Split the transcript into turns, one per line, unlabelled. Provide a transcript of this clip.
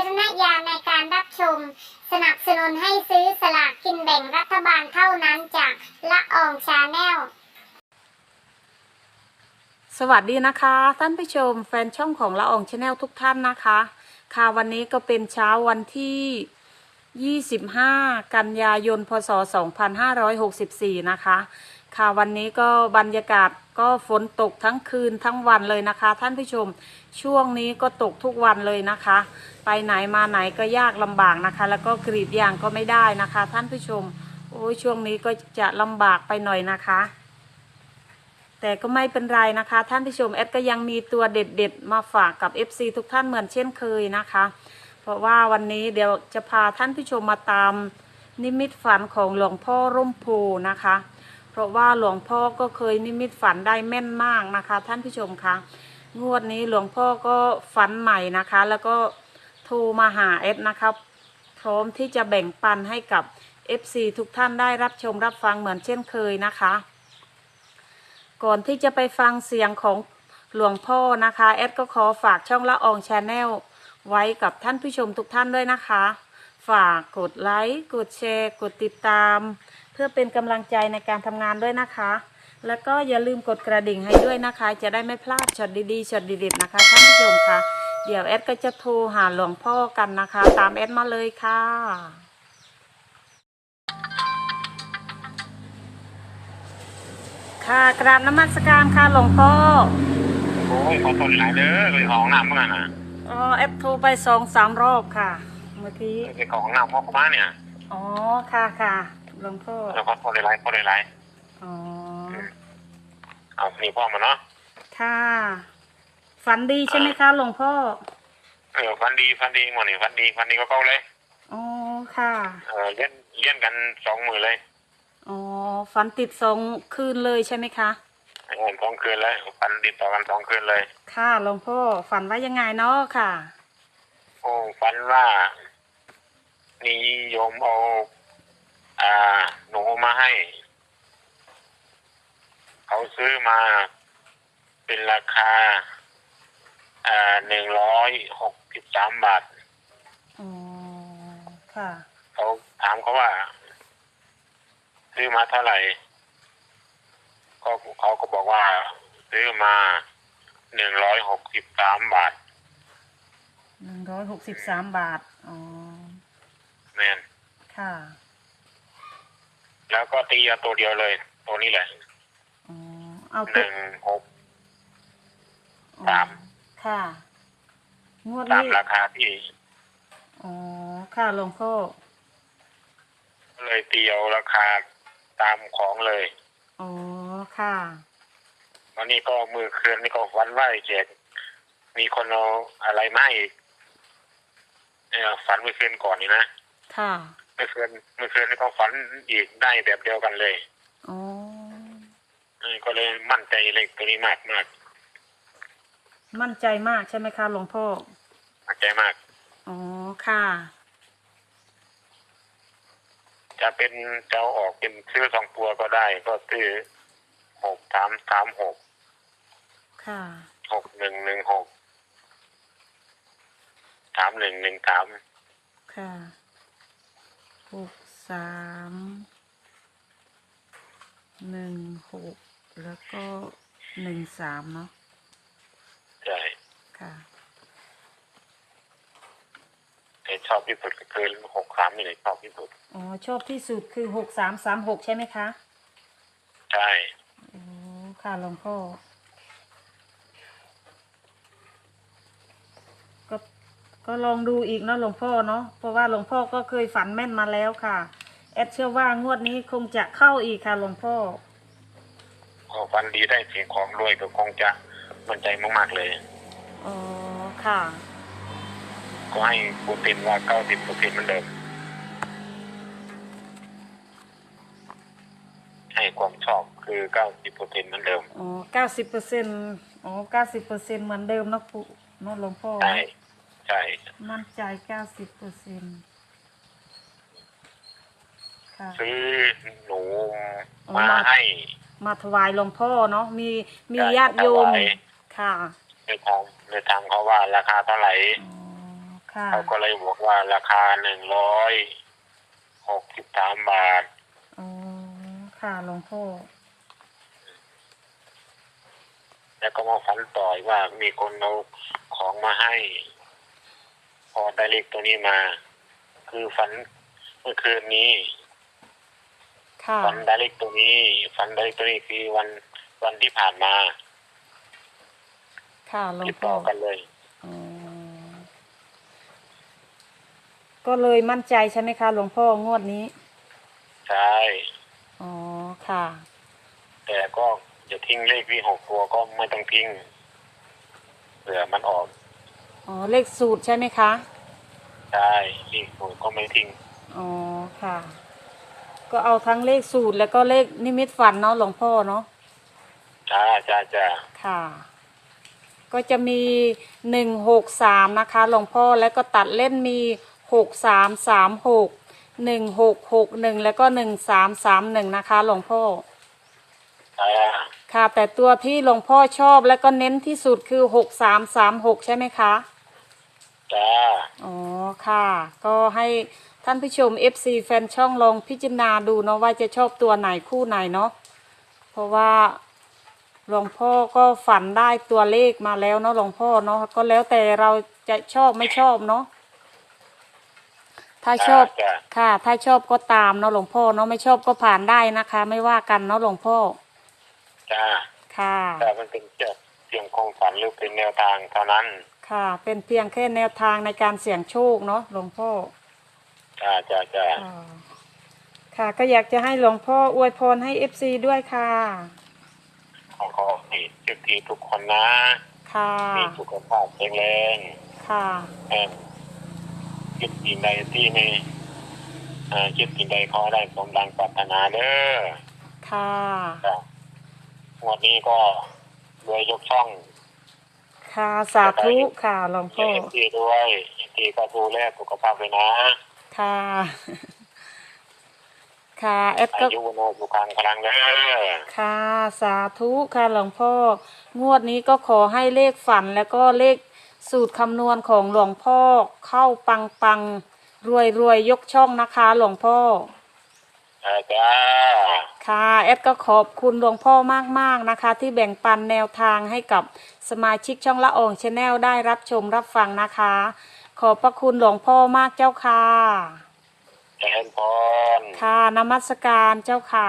ารณญาณในการรับชม สนับสนุนให้ซื้อสลากกินแบ่งรัฐบาลเท่านั้นจากละอองชาแนล
สวัสดีนะคะ ท่านผู้ชมแฟนช่องของละอองชาแนลทุกท่านนะคะ ค่ะวันนี้ก็เป็นเช้าวันที่ 25 กันยายน พศ 2564 นะคะ ค่ะวันนี้ก็บรรยากาศ ก็ฝนตกทั้งคืนทั้งวันเลยนะคะ ท่านผู้ชมช่วงนี้ก็ตกทุกวันเลยนะคะ ไปไหนมาไหนก็ยากลำบากนะคะ แล้วก็กรีดยางก็ไม่ได้นะคะ ท่านผู้ชมโอ้ยช่วงนี้ก็จะลำบากไปหน่อยนะคะ แต่ก็ไม่เป็นไรนะคะ ท่านผู้ชมแอดก็ยังมีตัวเด็ดๆมาฝากกับ FC ทุกท่านเหมือนเช่นเคยนะคะ เพราะว่าวันนี้เดี๋ยวจะพาท่านผู้ชมมาตามนิมิตฝันของหลวงพ่อร่มโพนะคะ เพราะว่าหลวงพ่อก็เคยนิมิตฝันได้แม่นมากนะคะ ท่านผู้ชมคะงวดนี้หลวงพ่อก็ฝันใหม่นะคะ แล้วก็โทรมาหาแอดนะคะพร้อมที่จะแบ่งปันให้กับ FC ทุกท่านได้รับชมรับฟังเหมือนเช่นเคยนะคะ ก่อนที่จะไปฟังเสียงของหลวงพ่อนะคะแอดก็ขอฝากช่องละอองชาแนลไว้กับท่านผู้ชมทุกท่านด้วยนะคะ ฝากกดไลค์ กดแชร์ กดติดตามเพื่อเป็นกำลังใจในการทำงานด้วยนะคะ แล้วก็อย่าลืมกดกระดิ่งให้ด้วยนะคะ จะได้ไม่พลาดช็อตดีๆช็อตเด็ดๆนะคะท่านผู้ชมค่ะ เดี๋ยวแอดก็จะโทรหาหลวงพ่อกันนะคะ ตามแอดมาเลยค่ะค่ะกราบนมัสการค่ะหลวงพ่อ
โอ้ยขอทนหลายเด้อไปของห้องน้ำเมื่อไงนะ
อ๋อแอดโทรไปสองสามรอบค่ะ เมื่อกี้
ไปของห้องน้ำพ่อเข้ามาเนี่ย
อ๋อค่ะค่ะ หลวงพ่อ
แล้วก็ทนหลายๆทนหลาย
อ๋อ
ๆเอานี่พ่อมาเนาะ
ค่ะ ฝันดีใช่ไหมคะหลวงพ่อ
เออฟันดีฟันดีหมดนี่ฟันดีฟันดีก็เก่าเลย
อ๋อ ค่ะ
เออเลี้ยนเลี้ยนกันสองมือเลย
อ๋อ ฝันติดสองคืนเลยใช่ไหมคะ
เงินสองคืนเลยฟันติดต่อกันสองคืนเลย
ค่ะหลวงพ่อ ฝันว่ายังไงเนาะค่ะ
โอ้ฟันว่านิยมเอา อ่า หนูมาให้ เขาซื้อมา เป็นราคา อ่าหนึ่งร้อยหกสิบสามบาท
อ๋อ ค่ะ
เขาถามเขาว่า ซื้อมาเท่าไหร่ ก็เขาก็บอกว่า ซื้อมาหนึ่งร้อยหกสิบสามบาท
หนึ่งร้อยหกสิบสามบาท อ๋อ
แมน
ค่ะ
แล้วก็ตีเอาตัวเดียวเลย ตัวนี้แหละ
อ๋อเอา
ห
ตุ๊
นึ่งหก
อ๋อ
สาม
ค่ะ งวด
ตาม
นี้
ราคาที่
อ๋อค่ะหลวงพ่อ
เลยตีเอาราคาตามของเลย
อ๋อค่ะ
วันนี้ก็มือคืนนี่ก็ฝันว่าเจกมีคนเอาอะไรมาให้อีกเออฝันเมื่อคืนก่อนนี่นะ
ค่ะ
เมื่อคืนเมื่อคืนนี่ก็ฝันอีกได้แบบเดียวกันเลย
อ๋อ
เออก็เลยมั่นใจเลขตัวนี้มากมาก
มั่นใจมากใช่ไหมคะหลวงพ่อ
มั่นใจมาก
อ๋อค่ะ
จะเป็นจะเอาออกเป็นซื้อสองตัวก็ได้ ก็ซื้อหกสามสามหก
ค่ะ
หกหนึ่งหนึ่งหกสามหนึ่งหนึ่งสาม
ค่ะ หกสามหนึ่งหกแล้วก็หนึ่งสามเนาะ
ใช่
ค่ะ
แต่ชอบที่สุดก็คือหกสามนี่แหละชอบที่สุด
อ๋อชอบที่สุดคือหกสามสามหกใช่ไหมคะ
ใช่
อ๋อ ค่ะหลวงพ่อ ก็ลองดูอีกเนาะหลวงพ่อเนาะเพราะว่าหลวงพ่อก็เคยฝันแม่นมาแล้วค่ะ แอดเชื่อว่างวดนี้คงจะเข้าอีกค่ะหลวงพ่อ
พอฟันดีได้เสียงของด้วยก็คงจะมั่นใจมากๆเลย
อ๋อค่ะ
ก็ให้ปูตินว่าเก้าสิบเปอร์เซ็นต์เหมือนเดิม ให้ความชอบคือเก้าสิบเปอร์เซ็นต์เหมือนเดิม
อ๋อเก้าสิบเปอร์เซ็นอ๋อเก้าสิบเปอร์เซ็นเหมือนเดิมเนาะปู่เนาะหลวงพ่อ
ใช่ ใช่
มั่นใจเก้าสิบเปอร์เซ็นค่ะ
ซื้อหนู
อ๋อ
มา
มา
ให้
มาถวายหลวงพ่อเนาะมีมี
ใช่
ญาติโยม
ถวาย
ค่ะ
ในทางในทางเขาว่าราคาเท่าไหร่
อ๋อค่ะ
เขาก็เลยบอกว่าราคาหนึ่งร้อยหกสิบสามบาท
อ๋อค่ะหลวงพ่อ
แล้วก็มาฝันต่อยว่ามีคนเอาของมาให้ พอได้เลขตัวนี้มา คือฝันเมื่อคืนนี้
ค่ะ
ฝันได้เลขตัวนี้ฝันได้เลขตัวนี้คือวันวันที่ผ่านมา
ค่ะหลวง
ติด
พ่
ต่
อ
อกันเลย
อ๋อก็เลยมั่นใจใช่ไหมคะหลวงพ่องวดนี้
ใช่
อ๋อ ค่ะ
แต่ก็จะทิ้งเลขที่หกตัวก็ไม่ต้องทิ้งเผื่อมันออก
อ๋อเลขสูตรใช่ไหมคะ
ใช่เลขสูตรก็ไม่ทิ้ง
อ๋อค่ะ ก็เอาทั้งเลขสูตรแล้วก็เลขนิมิตฝันเนาะหลวงพ่อเนาะ
จ้าจ้าจ้า
ค่ะ ก็จะมีหนึ่งหกสามนะคะหลวงพ่อแล้วก็ตัดเล่นมีหกสามสามหกหนึ่งหกหกหนึ่งแล้วก็หนึ่งสามสามหนึ่งนะคะหลวงพ่อ
จ้า
ค่ะ แต่ตัวที่หลวงพ่อชอบแล้วก็เน้นที่สุดคือหกสามสามหกใช่ไหมคะ
จ้า
อ๋อค่ะ ก็ให้ท่านผู้ชม FC แฟนช่องลองพิจารณาดูเนาะว่าจะชอบตัวไหนคู่ไหนเนาะเพราะว่าหลวงพ่อก็ฝันได้ตัวเลขมาแล้วเนาะหลวงพ่อเนาะก็แล้วแต่เราจะชอบไม่ชอบเนาะถ้าชอบ
จ้า
ค่ะ ถ้าชอบก็ตามเนาะหลวงพ่อเนาะไม่ชอบก็ผ่านได้นะคะ ไม่ว่ากันเนาะหลวงพ่อ
จ้า
ค่ะ
แต่มันเป็นเจ็บ เพียงความฝันหรือเป็นแนวทางเท่านั้น
ค่ะ เป็นเพียงแค่แนวทางในการเสี่ยงโชคเนาะหลวงพ่อ
จ้าจ้าจ้า
ค่ะค่ะ ก็อยากจะให้หลวงพ่ออวยพรให้เอฟซีด้วยค่ะ
ขอขอให้เจ้าทีทุกคนนะ
ค่ะ
มีสุขภาพแข็งแรง
ค่ะ
แอนคิดสิ่งใดที่ไม่อ่าคิดสิ่งใดขอได้สมดังปรารถนาเด้อ
ค่ะ
จ้ะงวดนี้ก็ รวยยกช่อง
ค่ะสาธุค่ะหลวง
เอ
พ่อ
ฟซีด้วยเอฟซีก็ดูแลสุขภาพเลยนะ
ค่ะ ค่ะเอฟ
อา
ก็
ยุโนสุขังพลังเด้อ
ค่ะสาธุค่ะหลวงพ่องวดนี้ก็ขอให้เลขฝันแล้วก็เลขสูตรคำนวณของหลวงพ่อเข้าปังปังรวยรวยยกช่องนะคะ หลวงพ่อ
อาจ้า
ค่ะแอดก็ขอบคุณหลวงพ่อมากๆนะคะ ที่แบ่งปันแนวทางให้กับสมาชิกช่องละอองชาแนลได้รับชมรับฟังนะคะ ขอบพระคุณหลวงพ่อมากเจ้าค่ะ
เจริญพร
ค่ะนมัสการเจ้าค่ะ